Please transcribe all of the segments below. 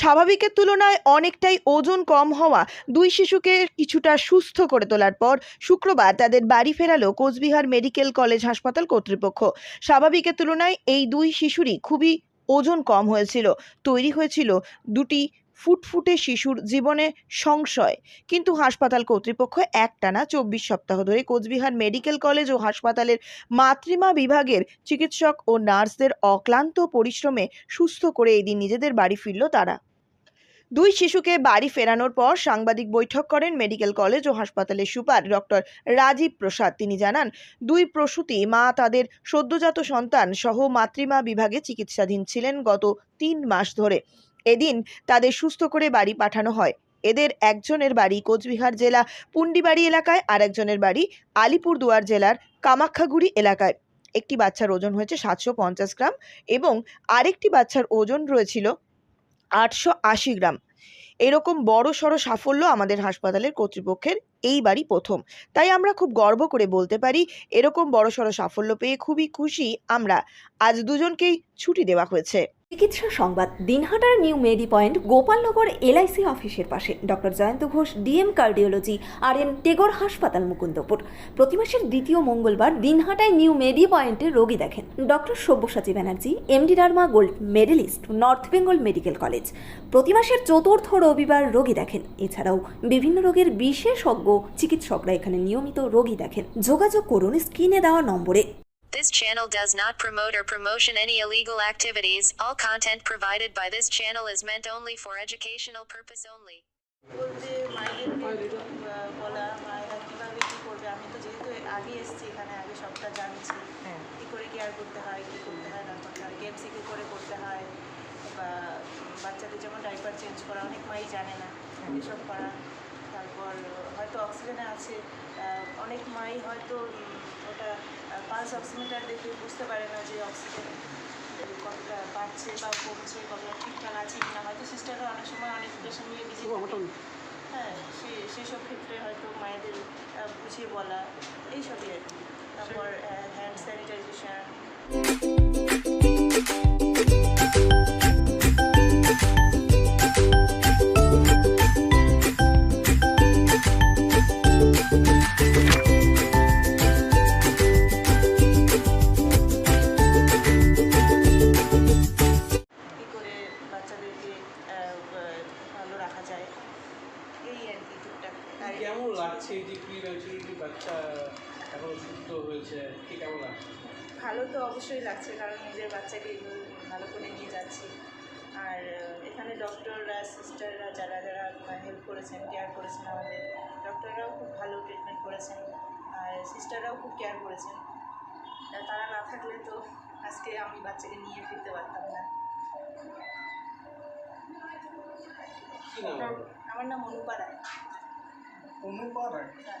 স্বাভাবিকের তুলনায় অনেকটাই ওজন কম হওয়া দুই শিশুকে কিছুটা সুস্থ করে তোলার পর শুক্রবার তাদের বাড়ি ফেরালো কোচবিহার মেডিকেল কলেজ হাসপাতাল কর্তৃপক্ষ। স্বাভাবিকের তুলনায় এই দুই শিশুরই খুবই ওজন কম হয়েছিল। তৈরি হয়েছিল দুটি ফুটফুটে শিশুর জীবনে সংশয়। কিন্তু হাসপাতাল কর্তৃপক্ষ একটানা চব্বিশ সপ্তাহ ধরে কোচবিহার মেডিকেল কলেজ ও হাসপাতালের মাতৃমা বিভাগের চিকিৎসক ও নার্সদের অক্লান্ত পরিশ্রমে সুস্থ করে এই দিন নিজেদের বাড়ি ফিরল তারা। দুই শিশুকে বাড়ি ফেরানোর পর সাংবাদিক বৈঠক করেন মেডিকেল কলেজ ও হাসপাতালের সুপার ডক্টর রাজীব প্রসাদ। তিনি জানান, দুই প্রসূতি, মা, তাদের সদ্যজাত সন্তান সহ মাতৃমা বিভাগে চিকিৎসাধীন ছিলেন গত তিন মাস ধরে। এদিন তাদের সুস্থ করে বাড়ি পাঠানো হয়। এদের একজনের বাড়ি কোচবিহার জেলা পুন্ডিবাড়ি এলাকায় আর একজনের বাড়ি আলিপুরদুয়ার জেলার কামাখ্যাগুড়ি এলাকায়। একটি বাচ্চার ওজন হয়েছে সাতশো পঞ্চাশ গ্রাম এবং আরেকটি বাচ্চার ওজন রয়েছিল আটশো আশি গ্রাম। এরকম বড় সড়ো সাফল্য আমাদের হাসপাতালের কর্তৃপক্ষের এইবারই প্রথম। তাই আমরা খুব গর্ব করে বলতে পারি, এরকম বড় সড়ো সাফল্য পেয়ে খুবই খুশি আমরা। আজ দুজনকেই ছুটি দেওয়া হয়েছে। চিকিৎসা সংবাদ, দিনহাটার New Medi Point, Gopalnagar LIC অফিসের পাশে। Doctor Jayanta Ghosh, DM cardiology R N Tagore হাসপাতাল মুকুন্দপুর। প্রতি মাসের দ্বিতীয় মঙ্গলবার দিনহাটায় নিউ মেডি পয়েন্টে রোগী দেখেন। Doctor Sabyasachi Banerjee, MD derma gold medalist, north Bengal medical college. প্রতি মাসের চতুর্থ রবিবার রোগী দেখেন। এছাড়াও বিভিন্ন রোগের বিশেষজ্ঞ চিকিৎসকরা এখানে নিয়মিত রোগী দেখেন। যোগাযোগ করুন স্ক্রিনে দেওয়া নম্বরে। This channel does not promote or promotion any illegal activities. All content provided by this channel is meant only for educational purpose only. বলতে মায়েদেরকে বলা মায়েরা কীভাবে কী করবে? আমি তো যেহেতু আগে এসেছি এখানে আগে সবটা জানছি। কী করে কেয়ার করতে হয় কী করতে হয় না করতে হয় গেমসে কী করে করতে হয় বা বাচ্চাদের যেমন ডাইপার চেঞ্জ করা অনেক মাই জানে না। এসব করা। তারপর হয়তো অক্সিজেনে আছে অনেক মাই হয়তো ওটা পালস অক্সিমিটার দেখে বুঝতে পারে না যে অক্সিজেন কতটা বাড়ছে বা কমছে কতটা ঠিকঠাক আছে কিনা। হয়তো সিস্টাররা অনেক সময় অনেক পেশেন্ট নিয়ে বিজি হ্যাঁ সে সেসব ক্ষেত্রে হয়তো মায়েদের বুঝিয়ে বলা এইসবই আর কি। তারপর হ্যান্ড স্যানিটাইজেশন আর কি টুকটাক কেমন লাগছে এই যে প্রিমেচুরিটি বাচ্চা এখন সুস্থ হয়েছে? কি কেমন লাগছে? ভালো তো অবশ্যই লাগছে কারণ নিজের বাচ্চাকে এগুলো ভালো করে নিয়ে যাচ্ছি। আর এখানে ডক্টররা সিস্টাররা যারা যারা হেল্প করেছেন কেয়ার করেছেন আমাদের ডক্টররাও খুব ভালো ট্রিটমেন্ট করেছেন। আর সিস্টাররাও খুব কেয়ার করেছেন। তারা না থাকলে তো আজকে আমি বাচ্চাকে নিয়ে ফিরতে পারতাম না। কি নাম অনুপা আমার নাম অনুপা রায় হ্যাঁ।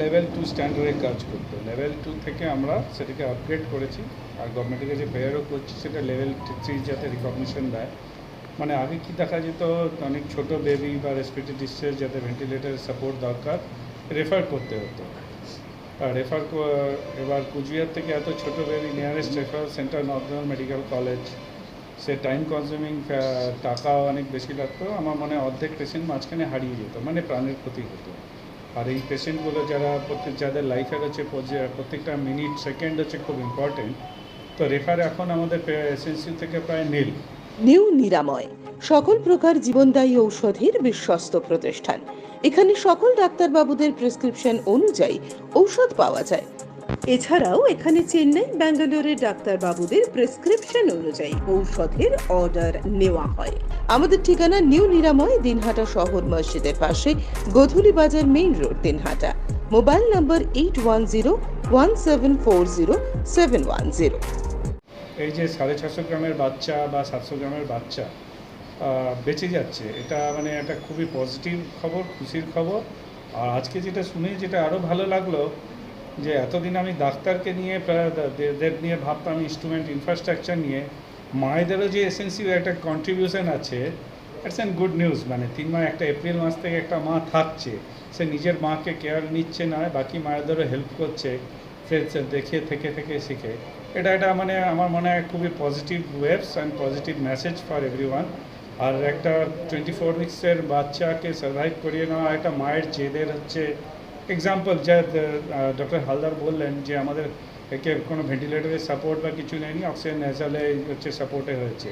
Level two স্ট্যান্ডার্ডে কাজ করতো। লেভেল টু থেকে আমরা সেটাকে আপগ্রেড করেছি। আর গভর্নমেন্টের কাছে প্রেয়ারও করছি, সেটা লেভেল থ্রি যাতে রিকগনিশন দেয়। মানে আগে কি দেখা যেত, অনেক ছোট বেবি বা রেসপিরেটরি ডিস্ট্রেস যাতে ভেন্টিলেটার সাপোর্ট দরকার রেফার করতে হতো। আর রেফার এবার কুচবিহার থেকে এত ছোট baby nearest refer centre north medical college সে টাইম কনজিউমিং টাকা অনেক বেশি লাগতো। আমার মনে অর্ধেক পেশেন্ট মাঝখানে হারিয়ে যেত মানে প্রাণের ক্ষতি হতো। আর এই পেশেন্টগুলো যারা প্রত্যেক যাদের লাইফের হচ্ছে প্রত্যেকটা মিনিট সেকেন্ড হচ্ছে খুব ইম্পর্টেন্ট তো রেফার এখন আমাদের এসএনসি থেকে প্রায় নীল নিউ নিরাময়, সকল প্রকার জীবনদায়ী ঔষধের বিশ্বস্ত প্রতিষ্ঠান। এখানে সকল ডাক্তারবাবুদের প্রেসক্রিপশন অনুযায়ী ঔষধ পাওয়া যায়। এছাড়াও এখানে চেন্নাই, ব্যাঙ্গালোরের ডাক্তারবাবুদের প্রেসক্রিপশন অনুযায়ী ঔষধের অর্ডার নেওয়া হয়। আমাদের ঠিকানা নিউ নিরাময়, দিনহাটা শহর মসজিদের পাশে, Godhuli Bazar main road, Dinhata. Mobile number eight one zero one seven four zero seven one zero এই যে সাড়ে ছশো গ্রামের বাচ্চা বা সাতশো গ্রামের বাচ্চা বেঁচে যাচ্ছে, এটা মানে একটা খুবই পজিটিভ খবর, খুশির খবর। আর আজকে যেটা শুনে যেটা আরও ভালো লাগল যে এতদিন আমি ডাক্তারকে নিয়ে প্রায় নিয়ে ভাবতাম ইনস্ট্রুমেন্ট ইনফ্রাস্ট্রাকচার নিয়ে। মায়েদেরও যে এসেন্সিভ একটা কন্ট্রিবিউশন আছে ইটস অ্যান গুড নিউজ মানে তিন মাস, একটা এপ্রিল মাস থেকে একটা মা থাকছে। সে নিজের মাকে কেয়ার নিচ্ছে না, বাকি মায়েদেরও হেল্প করছে সে সে দেখে, থেকে থেকে শিখে। এটা এটা মানে আমার মনে হয় খুবই positive waves and positive message for every আর একটা টোয়েন্টি ফোর উইক্সের বাচ্চাকে সার্ভাইভ করিয়ে নেওয়া একটা মায়ের জেদের হচ্ছে এক্সাম্পল যা ডক্টর হালদার বললেন যে আমাদের একে কোনো ভেন্টিলেটরের সাপোর্ট বা কিছু নেয়নি অক্সিজেন নেজালে হচ্ছে সাপোর্টে হয়েছে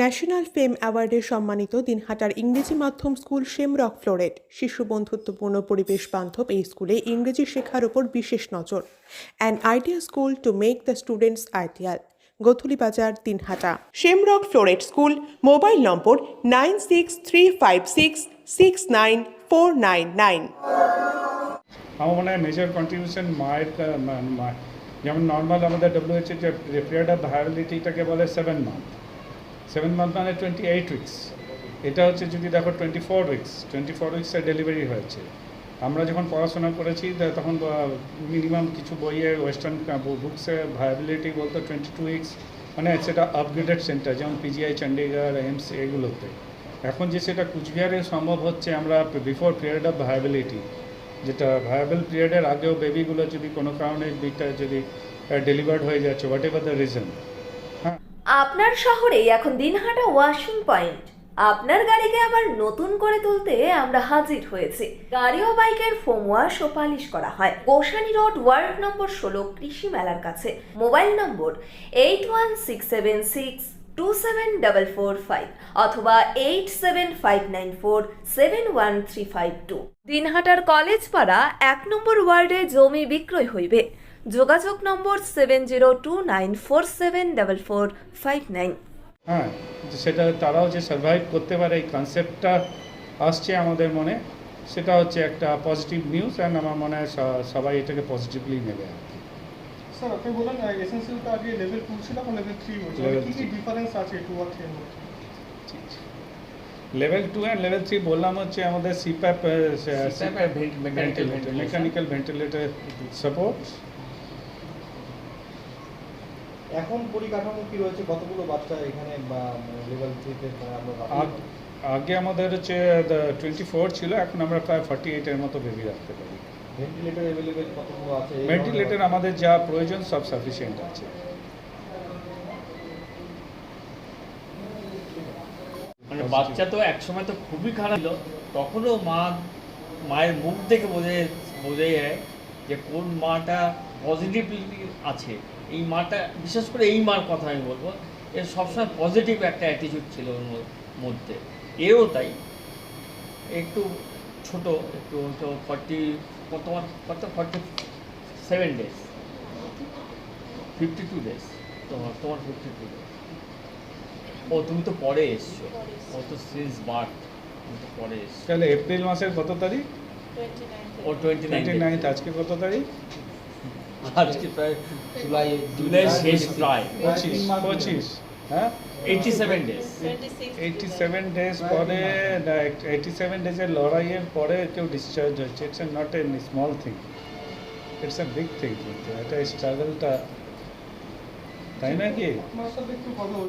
ন্যাশনাল ফেম অ্যাওয়ার্ডে সম্মানিত দিনহাটার ইংরেজি মাধ্যম স্কুল শেমরক ফ্লোরেট শিশু বন্ধুত্বপূর্ণ পরিবেশ বান্ধব এই স্কুলে ইংরেজি শেখার ওপর বিশেষ নজর। An idea school to make the students ideal Godhuli Bazar, Dinhata. Shamrock floret school mobile number nine six three five six six nine four nine nine. আমার মনে হয় মেজর কন্ট্রিবিউশন মায়ের যেমন নর্মাল আমাদের ডব্লিউএইচএ যে পিরিয়ড অফ ভায়াবিলিটিটাকে বলে seven month seven month মানে টোয়েন্টি এইট উইক্স এটা হচ্ছে যদি দেখো twenty four weeks twenty four উইক্সের delivery হয়েছে। আমরা যখন পড়াশোনা করেছি তখন মিনিমাম কিছু বইয়ে ওয়েস্টার্ন বুকসে ভায়াবিলিটি বলতো টোয়েন্টি টু উইক্স মানে সেটা আপগ্রেডেড সেন্টার যেমন পিজিআই চণ্ডীগড় এইমস এগুলোতে। এখন যে সেটা কুচবিহারে সম্ভব হচ্ছে আমরা বিফোর পিরিয়ড অফ ভায়াবিলিটি যেটা ভায়াবল পিরিয়ডের আগেও বেবিগুলো যদি কোনো কারণে যদি ডেলিভার্ড হয়ে যাচ্ছে হোয়াট এভার দ্য রিজন আপনার শহরে এখন দিনহাটা ওয়াশিং পয়েন্ট আপনার গাড়িকে আবার নতুন করে তুলতে আমরা হাজির হয়েছি। গাড়ি ও বাইকের ফোম ওয়াশ ও পালিশ করা হয়। গোসানি রোড, ওয়ার্ড নম্বর ষোলো, কৃষি মেলার কাছে। Mobile number eight one six seven six two seven double four five অথবা eight seven five nine four seven one three five two দিনহাটার college পাড়া এক নম্বর ওয়ার্ডে জমি বিক্রয় হইবে। যোগাযোগ নম্বর seven zero two nine four seven double four five nine হ্যাঁ সেটা তারাও যে সার্ভাইভ করতে পারে, এই কনসেপ্টটা আসছে আমাদের মনে। সেটা হচ্ছে একটা পজিটিভ নিউজ অ্যান্ড আমার মনে হয় সবাই এটাকে পজিটিভলি নেবে। আর। স্যার আপনি বলেন এসেন্সিয়ালটা আগে লেভেল টু ছিল এখন লেভেল থ্রি Level কি কি ডিফারেন্স আছে টু আর থ্রির মধ্যে? Level two and level three বললাম হচ্ছে আমাদের সিপ্যাপ. মেকানিক্যাল ভেন্টিলেটর সাপোর্ট এখন পরিকাঠামো কি রয়েছে? কতগুলো বাচ্চা এখানে বা লেভেল থ্রিতে আমরা আগে আমাদের হচ্ছে টোয়েন্টি ফোর ছিল এখন আমরা প্রায় ফর্টি এইটের মতো বেবি রাখতে পারি। ভেন্টিলেটর অ্যাভেলেবেল কতগুলো আছে? ভেন্টিলেটর আমাদের যা প্রয়োজন সব সাফিসিয়েন্ট আছে। মানে বাচ্চা তো একসময় তো খুবই খারাপ ছিল। তখনও মা মায়ের মুখ দেখে বোঝে বোঝা যায় যে কোন মাটা পজিটিভলি আছে। এই মাটা বিশেষ করে এই মার কথা আমি বলব এর সবসময় পজিটিভ একটা অ্যাটিটিউড ছিল ওর মধ্যে। এও তাই। একটু ছোট একটু ফর্টি তোমার কত forty seven days fifty two days তোমার তোমার ফিফটি টু ডেজ ও তুমি তো পরে এসছো। ও তো সিন্স বার্থ তুমি তো পরে এসছো। তাহলে এপ্রিল মাসের কত তারিখ? Twenty nine. ও টোয়েন্টি নাইন আজকে কত তারিখ? আজকে প্রায় জুলাই জুলাই শেষ প্রায়। পঁচিশ। পঁচিস হ্যাঁ? Eighty seven days twenty six eighty seven days পরে এইটি সেভেন ডেজের লড়াইয়ের পরে কেউ ডিসচার্জ হচ্ছে it's not a small thing it's a big thing কিন্তু এটা স্ট্রাগলটা তাই একটু কথা